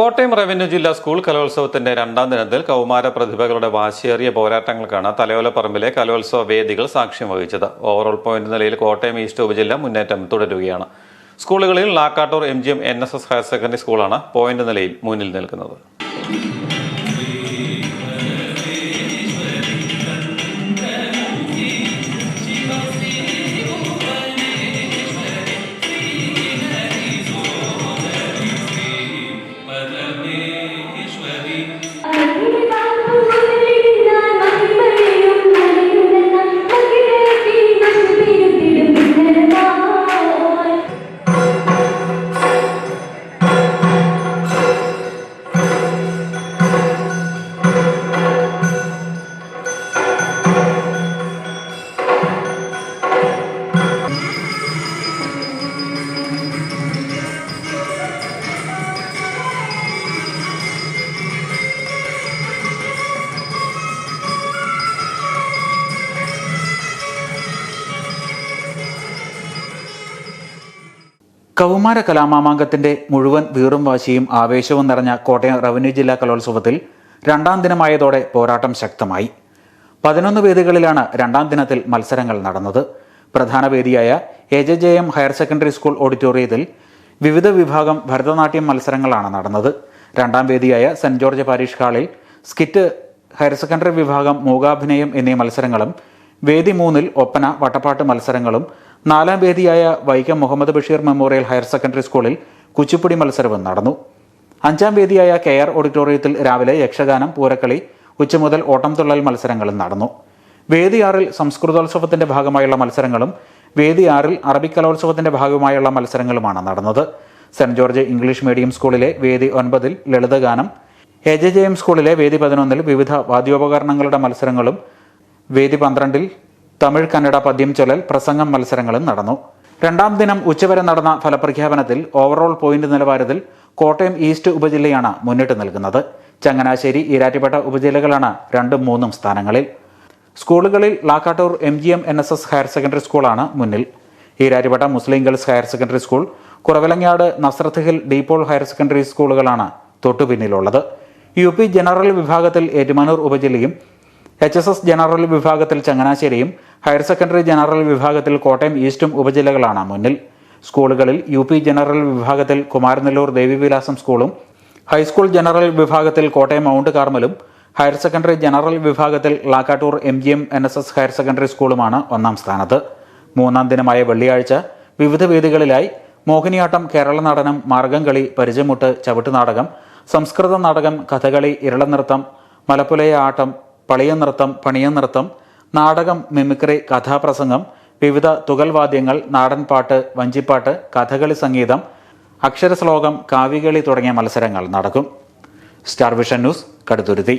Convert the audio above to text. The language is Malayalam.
കോട്ടയം റവന്യൂ ജില്ലാ സ്കൂൾ കലോത്സവത്തിന്റെ രണ്ടാം ദിനത്തിൽ കൗമാര പ്രതിഭകളുടെ വാശിയേറിയ പോരാട്ടങ്ങൾക്കാണ് തലയോലപ്പറമ്പിലെ കലോത്സവ വേദികൾ സാക്ഷ്യം വഹിച്ചത്. ഓവറോൾ പോയിന്റ് നിലയിൽ കോട്ടയം ഈസ്റ്റ് ഉപജില്ല മുന്നേറ്റം തുടരുകയാണ്. സ്കൂളുകളിൽ Lakkattoor M G M N S S higher secondary സ്കൂളാണ് പോയിന്റ് നിലയിൽ മുന്നിൽ നിൽക്കുന്നത്. കൗമാര കലാമാമാങ്കത്തിന്റെ മുഴുവൻ വീറും വാശിയും ആവേശവും നിറഞ്ഞ കോട്ടയം റവന്യൂ ജില്ലാ കലോത്സവത്തിൽ രണ്ടാം ദിനമായതോടെ പോരാട്ടം ശക്തമായി. പതിനൊന്ന് വേദികളിലാണ് രണ്ടാം ദിനത്തിൽ മത്സരങ്ങൾ നടന്നത്. പ്രധാന വേദിയായ A J J M higher secondary school ഓഡിറ്റോറിയത്തിൽ വിവിധ വിഭാഗം ഭരതനാട്യം മത്സരങ്ങളാണ് നടന്നത്. രണ്ടാം വേദിയായ സെന്റ് ജോർജ് പാരീഷ് ഹാളിൽ സ്കിറ്റ് ഹയർ സെക്കൻഡറി വിഭാഗം മൂകാഭിനയം എന്നീ മത്സരങ്ങളും വേദി മൂന്നിൽ ഒപ്പന വട്ടപ്പാട്ട് മത്സരങ്ങളും നാലാം വേദിയായ Vaikom Muhammad Basheer memorial higher secondary സ്കൂളിൽ കുച്ചിപ്പുടി മത്സരവും നടന്നു. അഞ്ചാം വേദിയായ കെ ആർ ഓഡിറ്റോറിയത്തിൽ രാവിലെ യക്ഷഗാനം പൂരക്കളി ഉച്ചമുതൽ ഓട്ടംതുള്ളൽ മത്സരങ്ങളും നടന്നു. വേദി ആറിൽ സംസ്കൃതോത്സവത്തിന്റെ ഭാഗമായുള്ള മത്സരങ്ങളും വേദി ആറിൽ അറബിക് കലോത്സവത്തിന്റെ ഭാഗമായുള്ള മത്സരങ്ങളുമാണ് നടന്നത്. സെന്റ് ജോർജ് ഇംഗ്ലീഷ് മീഡിയം സ്കൂളിലെ വേദി ഒൻപതിൽ ലളിതഗാനം എ ജെ ജെ എം സ്കൂളിലെ വേദി പതിനൊന്നിൽ വിവിധ വാദ്യോപകരണങ്ങളുടെ മത്സരങ്ങളും വേദി പന്ത്രണ്ടിൽ തമിഴ് കന്നഡ പദ്യം ചൊല്ലൽ പ്രസംഗം മത്സരങ്ങളും നടന്നു. രണ്ടാം ദിനം ഉച്ചവരെ നടന്ന ഫലപ്രഖ്യാപനത്തിൽ ഓവറോൾ പോയിന്റ് നിലവാരത്തിൽ കോട്ടയം ഈസ്റ്റ് ഉപജില്ലയാണ് മുന്നിട്ട് നിൽക്കുന്നത്. ചങ്ങനാശ്ശേരി ഈരാറ്റുപേട്ട ഉപജില്ലകളാണ് രണ്ടും മൂന്നും സ്ഥാനങ്ങളിൽ. സ്കൂളുകളിൽ Lakkattoor M G M N S S higher secondary സ്കൂളാണ് മുന്നിൽ. Erattupetta Muslim girls higher secondary school Kuravilangad Nazareth hill De Paul higher secondary സ്കൂളുകളാണ് തൊട്ടുപിന്നിലുള്ളത്. യു പി ജനറൽ വിഭാഗത്തിൽ ഏറ്റുമാനൂർ ഉപജില്ലയും എച്ച് എസ് എസ് ജനറൽ വിഭാഗത്തിൽ ചങ്ങനാശ്ശേരിയും ഹയർ സെക്കൻഡറി ജനറൽ വിഭാഗത്തിൽ കോട്ടയം ഈസ്റ്റും ഉപജില്ലകളാണ് മുന്നിൽ. സ്കൂളുകളിൽ യു പി ജനറൽ വിഭാഗത്തിൽ കുമാരനെല്ലൂർ ദേവിവിലാസം സ്കൂളും ഹൈസ്കൂൾ ജനറൽ വിഭാഗത്തിൽ കോട്ടയം മൗണ്ട് കാർമലും ഹയർ സെക്കൻഡറി ജനറൽ വിഭാഗത്തിൽ Lakkattoor M G M N S S higher secondary സ്കൂളുമാണ് ഒന്നാം സ്ഥാനത്ത്. മൂന്നാം ദിനമായ വെള്ളിയാഴ്ച വിവിധ വേദികളിലായി മോഹിനിയാട്ടം കേരള നടനം മാർഗംകളി പരിചയമുട്ട് ചവിട്ടുനാടകം സംസ്കൃത നാടകം കഥകളി ഇരളനൃത്തം മലപ്പുലയ ആട്ടം പളിയനൃത്തം പണിയനൃത്തം നാടകം മിമിക്രി കഥാപ്രസംഗം വിവിധ തുകൽവാദ്യങ്ങൾ നാടൻപാട്ട് വഞ്ചിപ്പാട്ട് കഥകളി സംഗീതം അക്ഷരശ്ലോകം കാവികളി തുടങ്ങിയ മത്സരങ്ങൾ നടക്കും. Star vision news Kaduthuruthy.